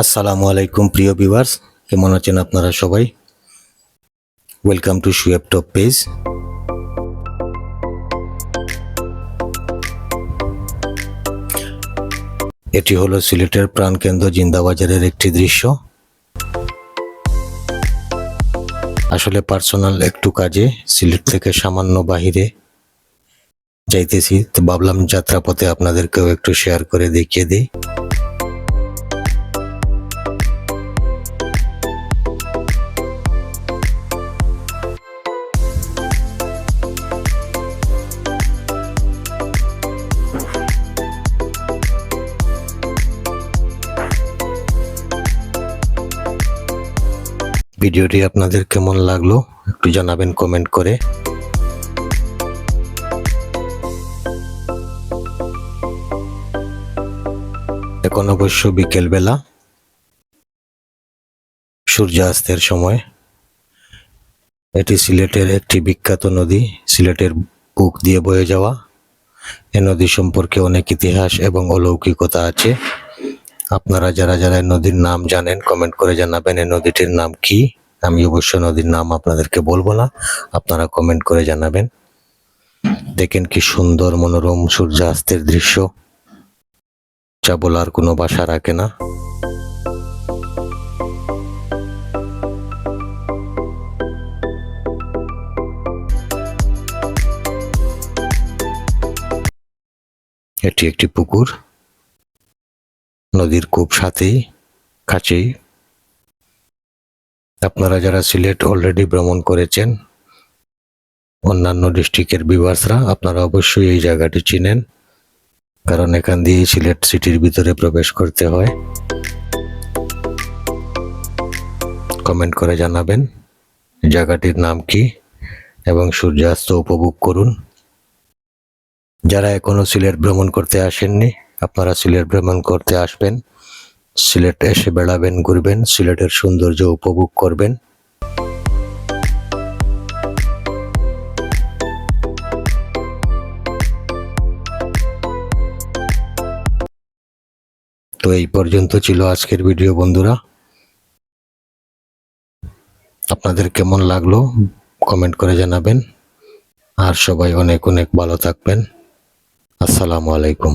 আসসালামু আলাইকুম, প্রিয় ভিউয়ার্স কেমন আছেন আপনারা সবাই? Welcome to Shoaib top page এটি হলো সিলেটের প্রাণকেন্দ্র জিন্দাবাজারের একটি দৃশ্য। আসলে পার্সোনাল একটু কাজে সিলেট থেকে সামান্য বাহিরে যাইতেছি। তো ভাবলাম যাত্রাপথে আপনাদেরকেও একটু শেয়ার করে দেখিয়ে দিই। ভিডিওটি আপনাদের কেমন লাগল একটু জানাবেন কমেন্ট করে। এখন অবশ্য বিকেলবেলা, সূর্যাস্তের সময়। এটি সিলেটের একটি বিখ্যাত নদী, সিলেটের বুক দিয়ে বয়ে যাওয়া। এ নদী সম্পর্কে অনেক ইতিহাস এবং অলৌকিকতা আছে। আপনারা যারা যারা নদীর নাম জানেন কমেন্ট করে জানাবেন এই নদীটির নাম কি। আমি অবশ্য নদীর নাম আপনাদেরকে বলব না, আপনারা কমেন্ট করে জানাবেন। দেখেন কি সুন্দর মনোরম সূর্যাস্তের দৃশ্য। যা বলার কোনো বাসা রাখে না। এটি একটি পুকুর। নদীর খুব সাথেই কাছেই আপনারা যারা সিলেট অলরেডি ভ্রমণ করেছেন, অন্যান্য ডিস্ট্রিক্টের ভিউয়ার্সরা আপনারা অবশ্যই এই জায়গাটি চিনেন, কারণ এখান দিয়ে সিলেট সিটির ভিতরে প্রবেশ করতে হয়। কমেন্ট করে জানাবেন, জায়গাটির নাম কি, এবং সূর্যাস্ত উপভোগ করুন। যারা এখনও সিলেট ভ্রমণ করতে আসেননি আপনারা সিলেট ভ্রমণ করতে আসবেন, সিলেট এসে বেড়াবেন, ঘুরবেন, সিলেটের সৌন্দর্য উপভোগ করবেন। তো এই পর্যন্ত ছিল আজকের ভিডিও বন্ধুরা। আপনাদের কেমন লাগল কমেন্ট করে জানাবেন। আর সবাই অনেক অনেক ভালো থাকবেন। আসসালামু আলাইকুম।